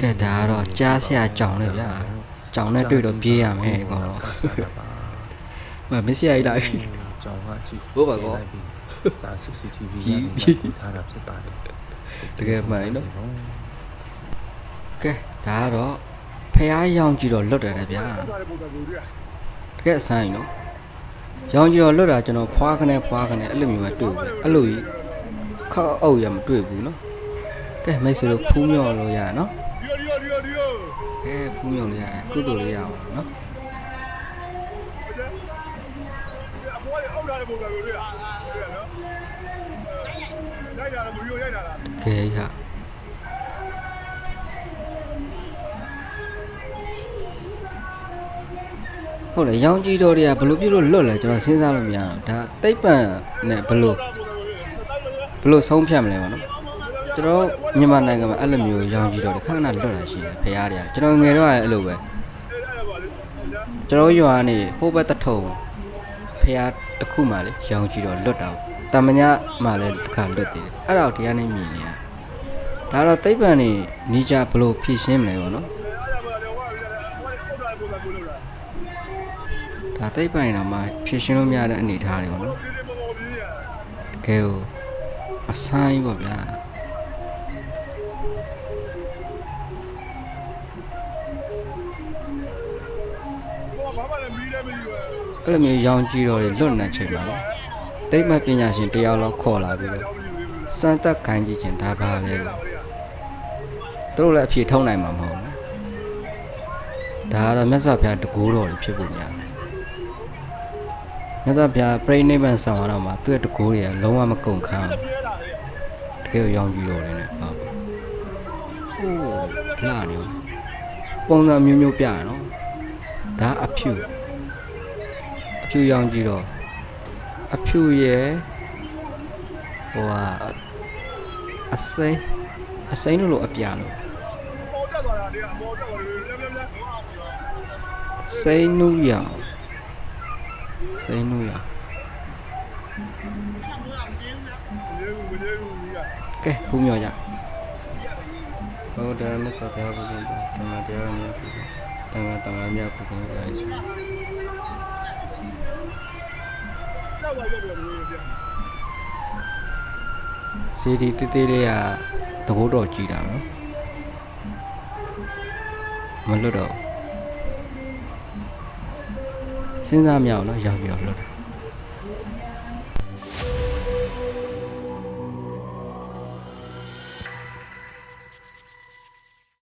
ကဲဒါကတော့ကြားဆရာကြောင်လေဗျာကြောင်နဲ့တွေ့တော့ပြေးရမယ်ဒီကောင်တော့မမစ္စရာကြီးလာပြီကြောင်ကကြည့်ဟုတ်ပါကောဒါ CCTV ဖြီးကနေရိုက်ထားတာဖြစ်ပါတယ်တကယ်မှန်နော်ကဲဒါကတော့ဖះရောင်ကြည့်တော့လွတ်တယ်တဲ့ဗျာတကယ်အဆန်းကြီးနော်ရောင်ကြည့်တော့လွတ်တာကျွန်တော်ဖွားခနဲ့ဖွားခနဲ့အဲ့လိုမျိုးပဲတွေ့ဘူးအဲ့လိုကြီးခောက်အုပ်ရမတွေ့ဘူးနော်ကဲမိတ်ဆွေတို့ဖူးမြော်လို့ရရနော် ကဲဖူးမြော်လို့ရတယ်ကုသိုလ်လေးရအောင်နော်ကဲရဟုတ်လေရောင်ကြီးတော်တွေကဘလို့ပြုတ်လို့လွတ်လဲကျွန်တော်စဉ်းစားလို့မရတော့ဒါတိတ်ပံနဲ့ဘလို့ဘလို့ဆုံးဖြတ်မလဲပေါ့နော် ကျွန်တော်မြန်မာနိုင်ငံမှာအဲ့လိုမျိုးရောင်ကြီးတော်တွေခဏခဏလွတ်လာရှိတယ်ဖရားတွေကကျွန်တော်ငယ်တော့အဲ့လိုပဲကျွန်တော်ရွာကနေဟိုဘက်တထုံဖရားတစ်ခုမှလေရောင်ကြီးတော်လွတ်တာတမညာမှလည်းတစ်ခါလွတ်သေးတယ်အဲ့ဒါကိုတရားနဲ့မြင်နေရဒါတော့သိပ္ပံနေနီးကြဘလို့ဖြည့်ရှင်းမလဲပေါ့နော်ဒါသိပ္ပံနေတော့မှဖြည့်ရှင်းလို့မရတဲ့အနေအထားတွေပေါ့နော်တကယ်ကိုအဆိုင်ပေါ့ဗျာ အဲ့လိုမျိုးရောင်ကြီးတော်တွေလွတ်နေချိန်ပါလေသိပ္ပံပညာရှင်တယောက်လောက်ခေါ်လာပြီးတော့စမ်းသက်ခိုင်းကြည့်ခြင်းဒါပါလေပေါ့သူတို့လည်းအဖြေထုံးနိုင်မှာမဟုတ်ဘူးဒါကတော့မြတ်စွာဘုရားတကူတော်တွေဖြစ်ဖို့များတယ်မြတ်စွာဘုရားပြိဋိနိဗ္ဗာန်ဆောင်ရတော့မှာသူ့ရဲ့တကူတွေကလုံးဝမကုန်ခန်းတကယ်ကိုရောင်ကြည့်တော်တွေနဲ့ဟုတ်ဟိုးလာနေဦးပုံစံမျိုးမျိုးပြရနော် ဒါအဖြူအဖြူရောင်ကြည့်တော့အဖြူရဲ့ဟိုဟာအစိမ်းအစိမ်းလို့လို့အပြာလို့စိတ်နူးရအောင်စိတ်နူးရအောင်ကဲခုမြော်ကြဟုတ်တယ်မဆောတရားဘုရားတမန်တရားများပြီတမန်တမ န်များဘုရားကြီးစီဒီတေးသေးလေးကသဘောတော်ကြည့်တာနော်မလွတ်တော့စဉ်းစားမရအောင်နော်ရောက်ပြီးတော့လွတ်တယ်